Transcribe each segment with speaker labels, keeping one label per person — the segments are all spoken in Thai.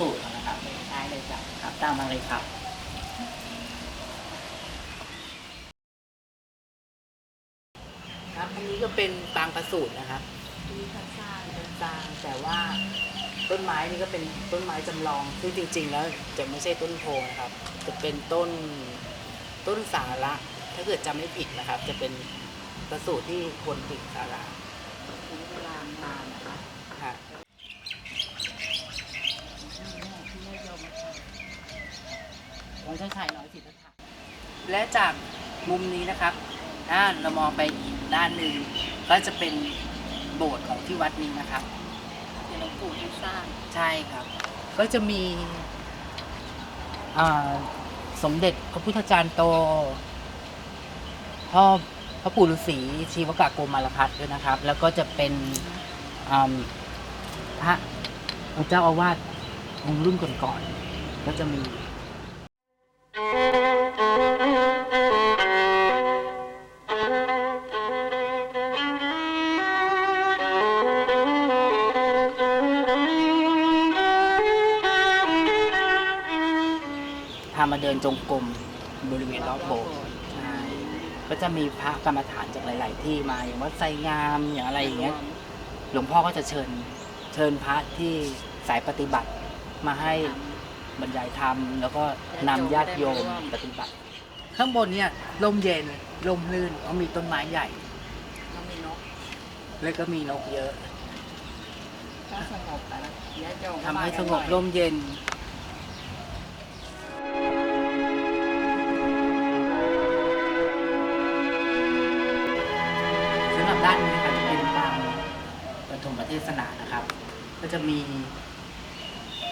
Speaker 1: สูตรนะครับ
Speaker 2: ได้เลยจ้ะ
Speaker 1: ครับตามมาเลยครับครับอันนี้ก็เป็นปางประสูตรนะครับ
Speaker 2: มีข้างซ้าย
Speaker 1: สร้างแต่ว่าต้นไม้นี่ก็เป็นต้นไม้จำลองซึ่งจริง ๆ แล้วจะไม่ใช่ต้นโพนะครับ จะเป็นต้นต้นสาระถ้าเกิดจำไม่ผิดนะครับ จะเป็นประสูตรที่ควรติดสาระ
Speaker 2: ใช้เวลานานนะคะ
Speaker 1: ค่ะ
Speaker 2: ที่แม่ยอมมาท
Speaker 1: วังช่างชัยน้อยศิลปะและจากมุมนี้นะครับถ้าเรามองไปอีกด้านหนึ่งก็จะเป็นโบสถ์ของที่วัดนี้นะครับำ
Speaker 2: ที่หลวงปู่ท่านสร้าง
Speaker 1: ใช่ครับ ก็จะมีอ่าสมเด็จพระพุทธจารย์โตพ่อพระปู่ฤาษีชีวกะโกมารพัฒน์ด้วยนะครับ แล้วก็จะเป็นอ่าพระพระเจ้าอาวาสองค์รุ่นก่อนๆก็จะมี พามาเดินจงกรมบริเวณรอบโบสถ์ใช่ก็จะมีพระกรรมฐานจากหลาย ๆ ที่มาอย่างวัดไซงามอย่างอะไรอย่างเงี้ย หลวงพ่อก็จะเชิญเชิญพระที่สายปฏิบัติมาให้บรรยายธรรม แล้วก็นำญาติโยมปฏิบัติ ข้างบนเนี่ยลมเย็นลมลื่นเพราะมีต้นไม้ใหญ่
Speaker 2: ต้องมีนก
Speaker 1: แล้วก็มีนกเยอะ
Speaker 2: ก็สงบแต่ละญาติโยม
Speaker 1: ทำให้สงบร่มเย็น สำหรับด้านนี้นะครับจะเป็นปางปฐมเทศนานะครับ ก็จะมี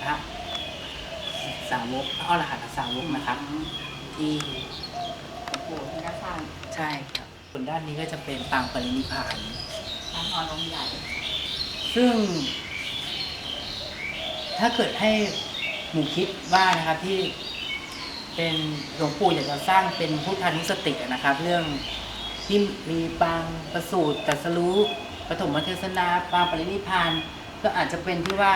Speaker 1: พระสาวกพระอรหันตสาวกนะครับ ที่
Speaker 2: หลวงปู่ท่านก็สร้าง
Speaker 1: ใช่ครับส่วนด้านนี้ก็จะเป็นปางปรินิพพาน
Speaker 2: ทางออนลมใหญ่
Speaker 1: ซึ่ง ถ้าเกิดให้หมู่คิดว่านะครับที่เป็นหลวงปู่อยากจะสร้างเป็นพุทธานุสติอะนะครับ เรื่อง ที่มีปางประสูตรตรัสรู้ปฐมเทศนาปางปรินิพพานก็อาจจะเป็นที่ว่า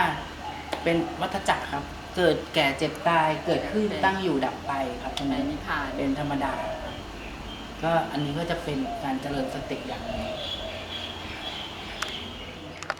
Speaker 1: เป็นวัฏจักรครับ เกิดแก่เจ็บตายเกิดขึ้นตั้งอยู่ดับไปครับตรง
Speaker 2: ใน
Speaker 1: นั้น
Speaker 2: นิพพาน
Speaker 1: เป็นธรรมดา ก็อันนี้ก็จะเป็นการเจริญสติอย่างหนึ่ง